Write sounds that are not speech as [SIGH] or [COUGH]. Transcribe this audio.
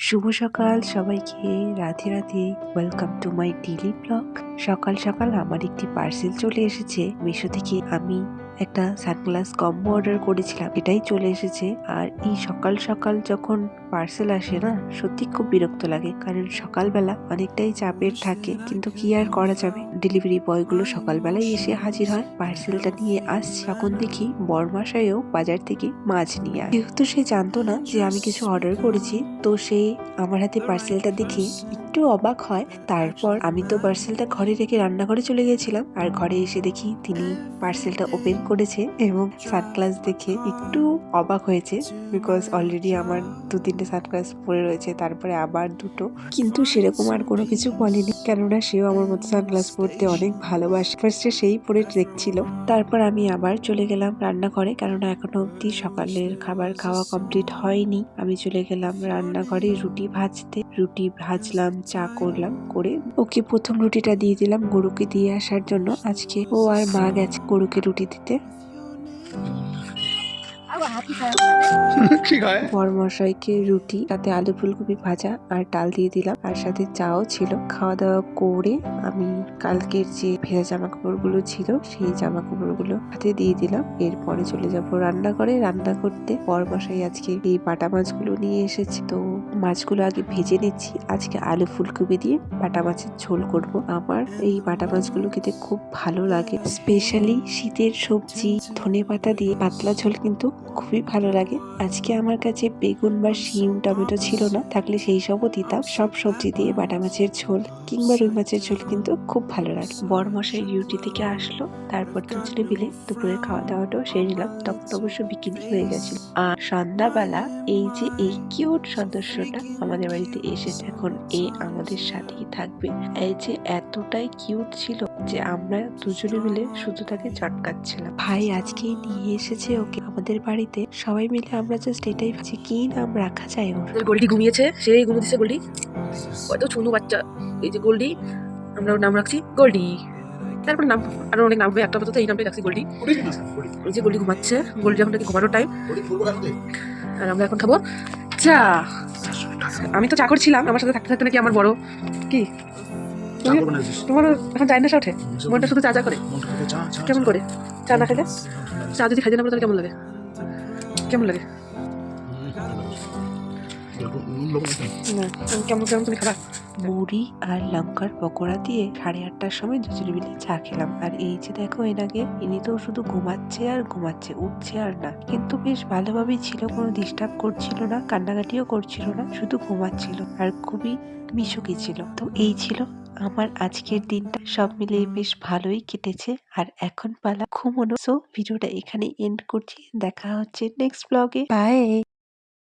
শুভ সকাল সবাইকে Radhe Radhe welcome to my daily blog সকাল সকাল আমার একটি পার্সেল চলে এসেছে। মিশো থেকে আমি একটা সানগ্লাস কম্বো অর্ডার করেছিলাম, এটাই চলে এসেছে। আর এই সকাল সকাল যখন পার্সেল আসে না, সত্যি খুব বিরক্ত লাগে। কারণ সকালবেলা অনেকটাই চাপের থাকে, কিন্তু কি আর করা যাবে? ডেলিভারি বয়গুলো সকালবেলায় এসে হাজির হয়। পার্সেলটা নিয়ে আসছে। তখন দেখি বরমাসায়ও বাজার থেকে মাছ নিয়ে আসে। যেহেতু সে জানতো না যে আমি কিছু অর্ডার করেছি, তো সে আমার হাতে পার্সেলটা দেখে একটু অবাক হয়। তারপর আমি তো পার্সেলটা ঘরে রেখে রান্নাঘরে চলে গেছিলাম আর ঘরে এসে দেখি তিনি পার্সেলটা ওপেন করেছে এবং সানগ্লাস দেখে একটু অবাক হয়েছে বিকজ অলরেডি আমার দু তিনটে সানগ্লাস পরে রয়েছে, তারপরে আবার দুটো। কিন্তু সেরকম আর কোনো কিছু বলেনি, কেননা সেও আমার মতো সানগ্লাস পরতে অনেক ভালোবাসে। ফার্স্টে সেই পরে দেখছিল। তারপর আমি আবার চলে গেলাম রান্নাঘরে, কেননা এখনও অবধি সকালের খাবার খাওয়া কমপ্লিট হয়নি। আমি চলে গেলাম রান্নাঘরে রুটি ভাজতে। রুটি ভাজলাম, চা করলাম, করে ওকে প্রথম রুটিটা দিয়ে দিলাম গরুকে দিয়ে আসার জন্য। আজকে ও আর মা গেছে গরুকে রুটি দিতে। [LAUGHS] বরমশাইকে রুটি তাতে আলু ফুলকপি ভাজা আর ডাল দিয়ে দিলাম। আর সাথে চাও ছিল। খাওয়া দাওয়া করে আমি কালকের যে ভেজা জামা কাপড়গুলো ছিল সেই জামা কাপড়গুলো হাতে দিয়ে দিলাম। এরপরে চলে যাব রান্না করে রান্না করতে বরমশাই আজকে এই বাটা মাছগুলো নিয়ে এসেছে। তো মাছগুলো আগে ভেজে নিচ্ছি। আজকে আলু ফুলকপি দিয়ে বাটা মাছের ঝোল করব আমার। এই বাটা মাছগুলো খেতে খুব ভালো লাগে। স্পেশালি শীতের সবজি, ধনে পাতা দিয়ে পাতলা ঝোল কিন্তু খুবই ভালো লাগে। আজকে আমার কাছে বেগুন বা শিম টমেটো ছিল না, থাকলে সেই সবও দিতাম। সব সবজি দিয়ে বাটা মাছের ঝোল কিংবা রুই মাছের ঝোল কিন্তু খুব ভালো লাগে। বড় মশাই ডিউটি থেকে আসলো, তারপর দুজনে মিলে দুপুরে খাওয়া দাওয়াটাও সেরে নিলাম। তখন অবশ্য বিকিনি হয়ে গেছিল। আর সন্ধ্যাবেলা এই যে এই কিউট সদস্যটা আমাদের বাড়িতে এসেছে এখন এ আমাদের সাথেই থাকবে। এই যে এতটাই কিউট ছিল যে আমরা দুজনে মিলে শুধু তাকে চটকাচ্ছিলাম। ভাই আজকে নিয়ে এসেছে ওকে। আমাদের বাড়িতে সবাই মিলে আমরা জাস্ট এটাই ভাবছি কি নাম রাখা যায় ওর? আমাদের গোল্ডি ঘুমিয়েছে সেই ঘুমিয়ে দিচ্ছে গোল্ডি। কত ছুনু বাচ্চা। এই যে গোল্ডি আমরা ওর নাম রাখছি গোল্ডি। তারপর নাম আরও অনেক নাম হবে একটা আপাতত এই নামটাই রাখছি গোল্ডি। এই যে গোল্ডি ঘুমাচ্ছে গোল্ডি এখন ঘুমানোর টাইম আর আমরা এখন খাব চা আমি তো চা করছিলাম আমার সাথে থাকতে থাকতে নাকি আমার বড়। কি? তোমার এখন চায় না ওঠে? মনটা শুধু চা চা করে? কেমন করে? চা না খাইলে চা যদি খাইতে না পারো তাহলে কেমন লাগে? কেমন লাগে? কেমন কেমন তুমি খাবা? মুড়ি আর লঙ্কার পকোড়া দিয়ে সাড়ে আটটার সময় দুজনে মিলে চা খেলাম। আর এই যে দেখো এনাকে ইনি তো শুধু ঘুমাচ্ছে আর ঘুমাচ্ছে উঠছে আর না। কিন্তু বেশ ভালোভাবেই ছিল কোনো ডিস্টার্ব করছিল না কান্নাকাটিও করছিল না শুধু ঘুমাচ্ছিল আর খুবই মিশুকি ছিল। তো এই ছিল আমার আজকের দিনটা। সব মিলিয়ে বেশ ভালোই কেটেছে। আর এখন পালা ঘুমোনো। সো ভিডিওটা এখানে এন্ড করছি। দেখা হচ্ছে নেক্সট ব্লগে বাই